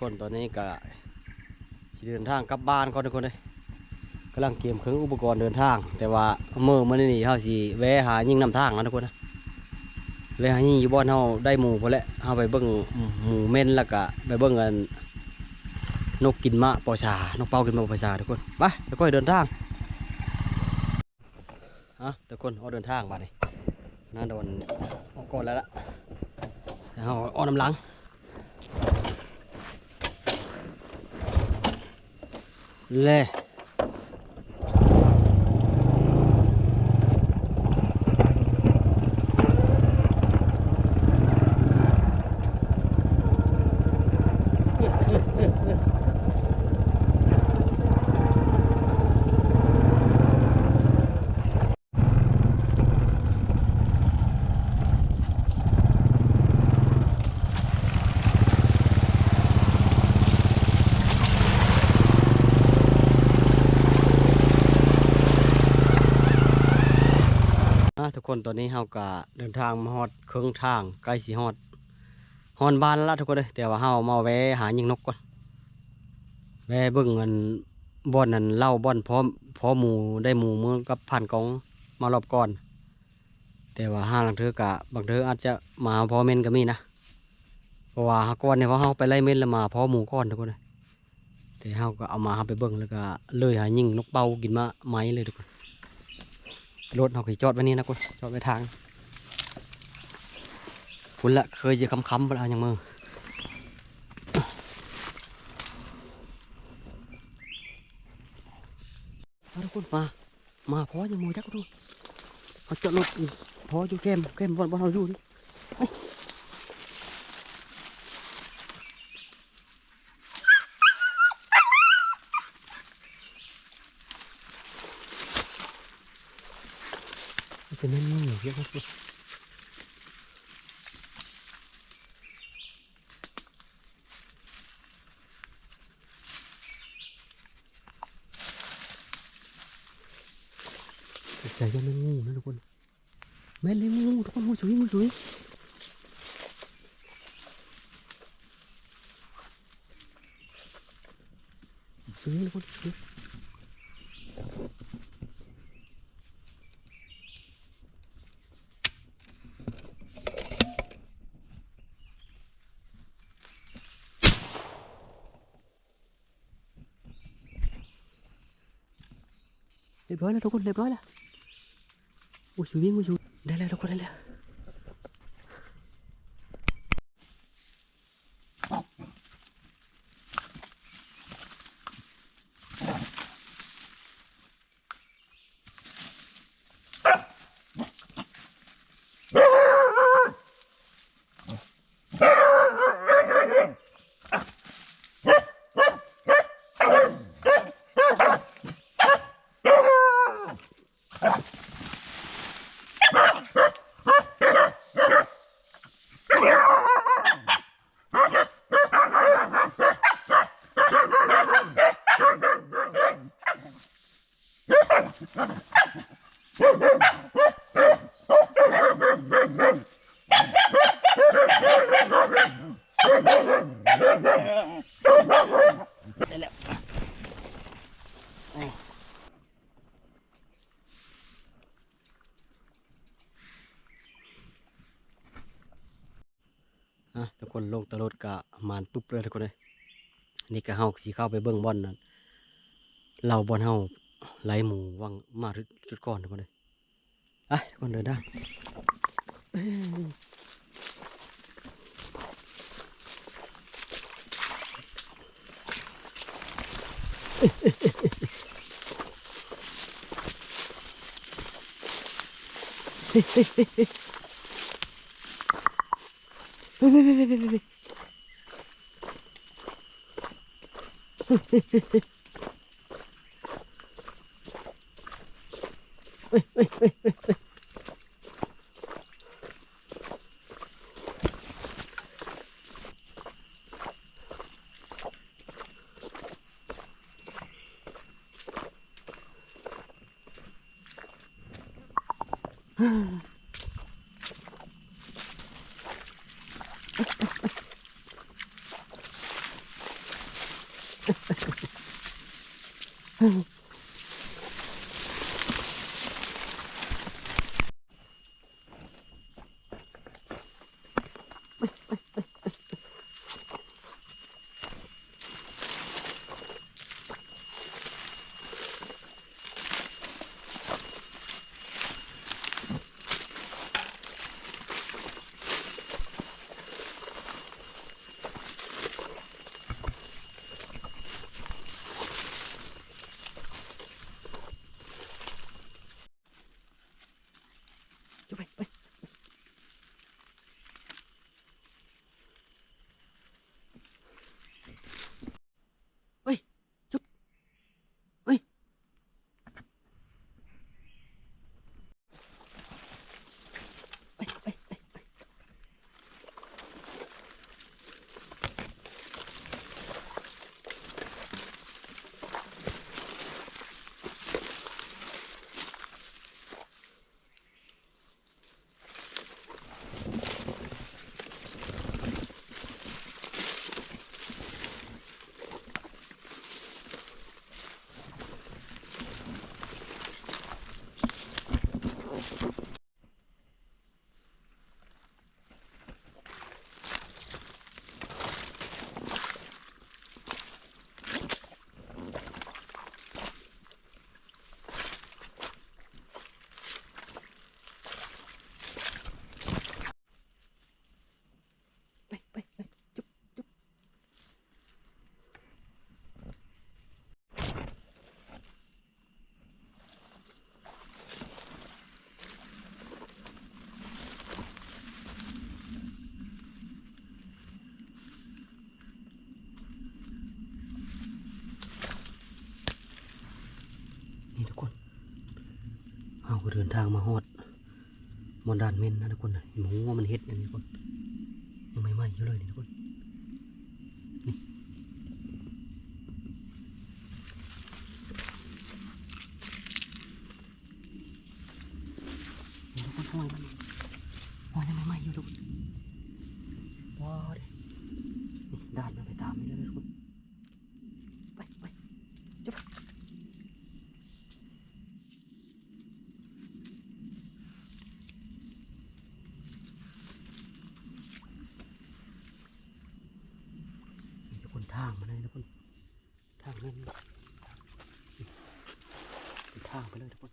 คนตอนนี้ก็เดินทางกลับบ้านก่อนทุกคนเลยกำลังเตรียมเครื่องอุปกรณ์เดินทาง แต่ว่าเมื่อมื่อนี้เขาสิแวะหายิงนำทางนะทุกคนนะแวะหายิงอยู่บ้านเฮาได้หมูพอแล้วเฮาไปเบิ่งหมูเม่นแล้วก็ไปเบิ่งกันนกกินมะปอชานกเป้ากินมะปอชาทุกคนไปแล้วก็เดินทางฮะทุกคนเอาเดินทางมาเลยน่าโดนออกก่อนแล้วล่ะแล้วเอาเอาน้ำหลัง เคนตอนนี้เฮาก็เดินทางมาฮอดเครื่องทางใกล้สิฮอดฮอนบ้านละทุกคนเลยแต่ว่าเฮามาแวะหายิงนกก่อนแวะเบิ่งเงินบ่อนนั้นเล่าบ่อนพร้อมพร้อมหมูได้หมูมือกับผ่านกองมารอบก่อน แต่ว่าห้าหลังเธอกะบางเธออาจจะมาพอเม่นก็มีนะเพราะว่าหาก้อนเนี่ยเขาเฮาไปไล่เม่นแล้วมาพอหมูก้อนทุกคนเลยแต่เฮาก็เอามาเฮาไปเบิ่งแล้วก็เลยหายิงนกเป่ากินมาไม้เลยทุกคน รถเราขี่จอดไว้นี่นะคุณจอดไว้ทางคุณละเคยจอค้ำๆไปแล้วยังมือเอาทุกคนมา มาพอยังมือจักดูเขาจอดรถพออยู่แก้มแก้มบนบนเราอยู่นี่จะแน่นๆเยอะมากเลยใจจะไม่งูนะ ทุกคนแม่นเลยงูทุกคนงู เฮาสิเข้าไปเบิ้งบอลนั่นเราบอลเฮาไหลหมูวังมาจุดก่อนทุกคเยอะก่อนเดินได้เฮ้ยเฮ้ยเฮ้ยเฮ้ย Uy, uy, uy, uy, uy. wait, wait. ก็เดินทางมาฮอดมอนดานเมนนะทุกคนนะหมูว่ามันเฮ็ดอย่างนี้ทุกคนยังไม่ไหม้อยู่เลยนี่ทุกคนห้อยมันห้อยยังไม่ไหม้อยู่ทุกคนว้าวดินี่ด้านมันไปตามนี่เลยทุกคนไปไปจุ๊บนี่ทุกคนทางมาเลยทุกคน ทางนั้นเป็นทางไปเลยทุกคน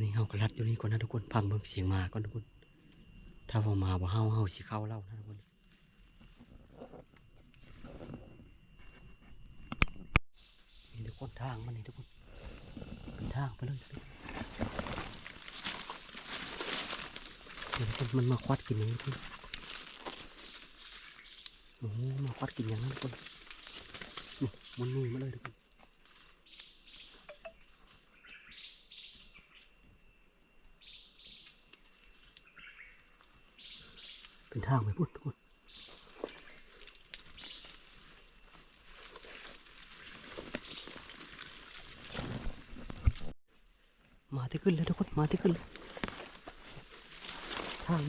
นนี้เฮาก็รัดอยู่นี่ก่อนนะทุกคนพังเบิ่งเสียงมาก่อนทุกคน ถ้าพอมาบ่เฮาเฮาสิเข้าเล่านะทุกคน นี่ทุกคนทางมันนี่ทุกคน เป็นทางไปเลยนี่ทุกคน มันมาควัดกินอย่างนี้ทุกคนโอ้มาควัดกินอย่างนั้นทุกคนนี่มันนี่มาเลยทุกคนเป็นทางไปพุ่นทุกคนมาที่ขึ้นเลยทุกคนมาที่ขึ้นเลย ทาง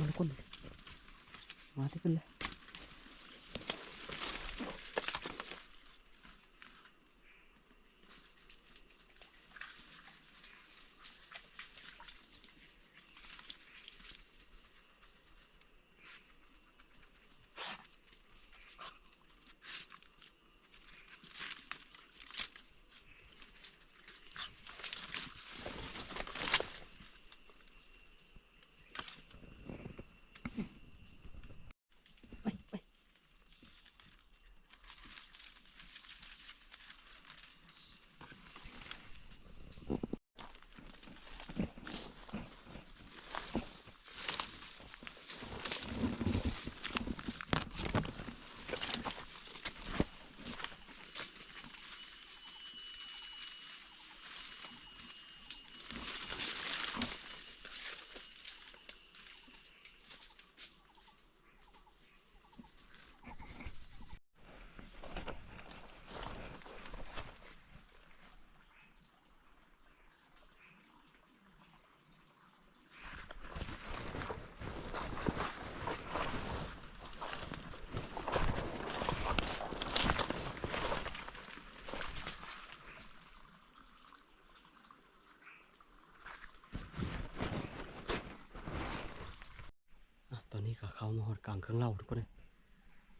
มันทุกคนมาที่ขึ้นอดกลางเครื่องเล่าทุกคนเลย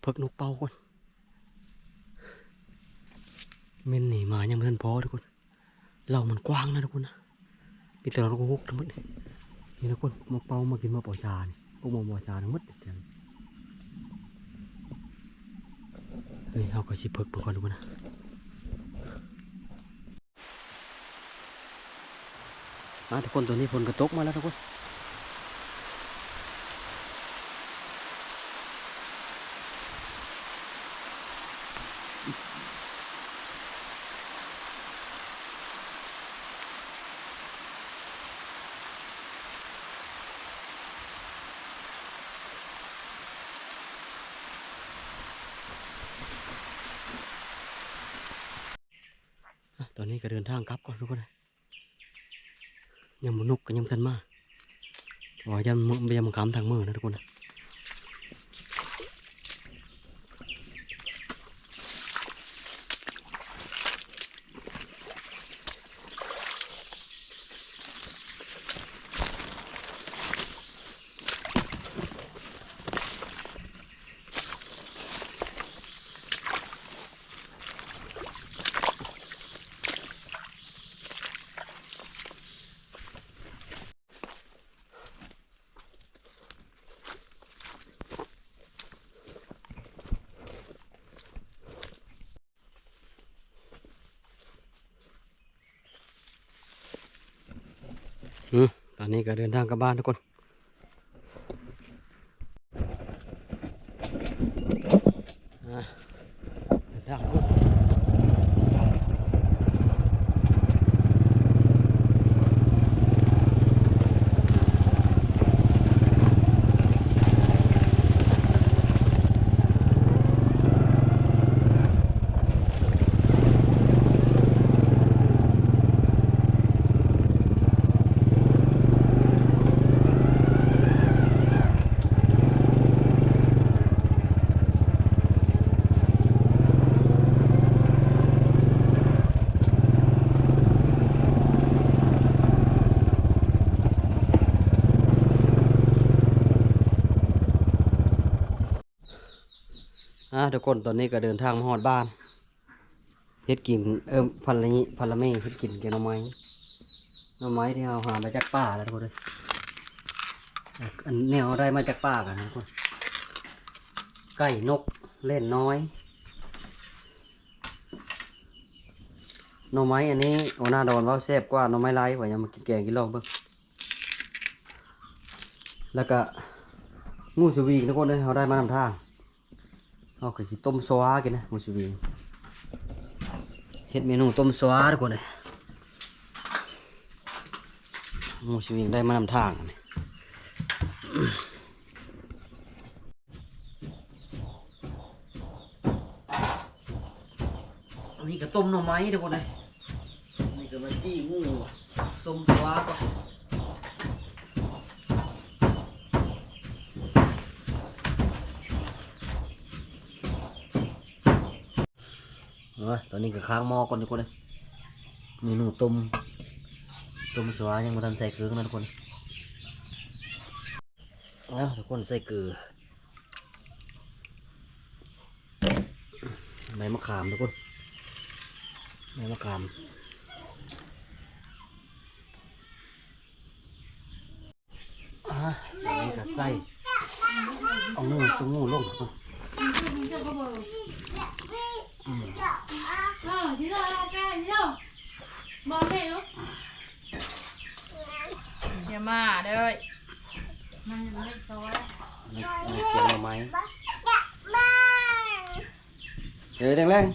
เพิกนกเป่าก่อนเม่นหนีมายังไม่ทันพอทุกคนเล่ามันกว้างนะทุกคนนะมีแต่เราก็ฮุกทั้งหมดเลยนี่ทุกคนมาเป่ามากินมาปอจานพวกมาปอจานทั้งหมดเดี๋ยนี่เอาก็สิเพิกไปก่อนทุกคนนะอะทุกคนตัวนี้ฝนกระตกมาแล้วทุกคน ก็เดินทางกลับก่อนทุกคนยังมนุกก็ยังสันมากว่ายังมือยังมังคำทางมือนะทุกคนนะอืม ตอนนี้ก็เดินทางกลับบ้านทุกคน ทุกคนตอนนี้ก็เดินทางมาฮอดบ้านเฮ็ดกินเอิมพันละนี้พันละเมเฮ็ดกินแกงหน่อไม้หน่อไม้ที่เราหามาจากป่าแล้วทุกคนเลยอันแนวได้มาจากป่ากันนะทุกคนไก่นกเล่นน้อยหน่อไม้อันนี้โอนาดอนว่าแซ่บกว่าหน่อไม้ไร้ว่ายังมากินแกงกินลองเบิ่งแล้วก็งูสวีงทุกคนเลยเขาได้มานำทาง เอาคือสิต้มซวากินนะหมูสวีเฮ็ดเมนูต้มซวาทุกคนเลยหมูสวีได้มานำทางนี่อันนี้ก็ต้มหน่อไม้ทุกคนเลยอันนี่ก็มาจี้งูต้มซวาก่อน เออตอนนี้ก็ค้างหม้อก่อนทุกคนเลยเมนูต้มต้มซวายังมาทำใส่เครื่อนะทุกคนแล้วทุกคนใส่เกลือใบมะขามทุกคนใบมะขามอะตอนนี้ก็ใส่เอางูตัวงูลงทุกคน Bò mẹ luôn. Kìa mà, đây ơi. Mà nhìn thấy xóa. นี่นี่เกี่ยวหน่อไม้เดี๋ยวแรง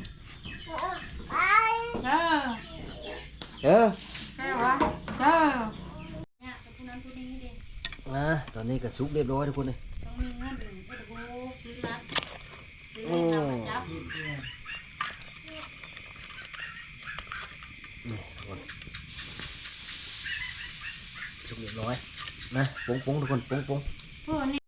Chờ. ๆเออ Chờ quá. Chờ. Nè, cái cô nói cô đi đi. อะตอนนี้ก็สุกเรียบร้อยทุกคนเลย Xong mình ngắt đường, cái cô xíu lát. Xíu Ồ. lát nào mà chắp. นี่ทุกคนสุกเรียบร้อย นะปุ้งปุ้งทุกคนปุ้งปุ้ง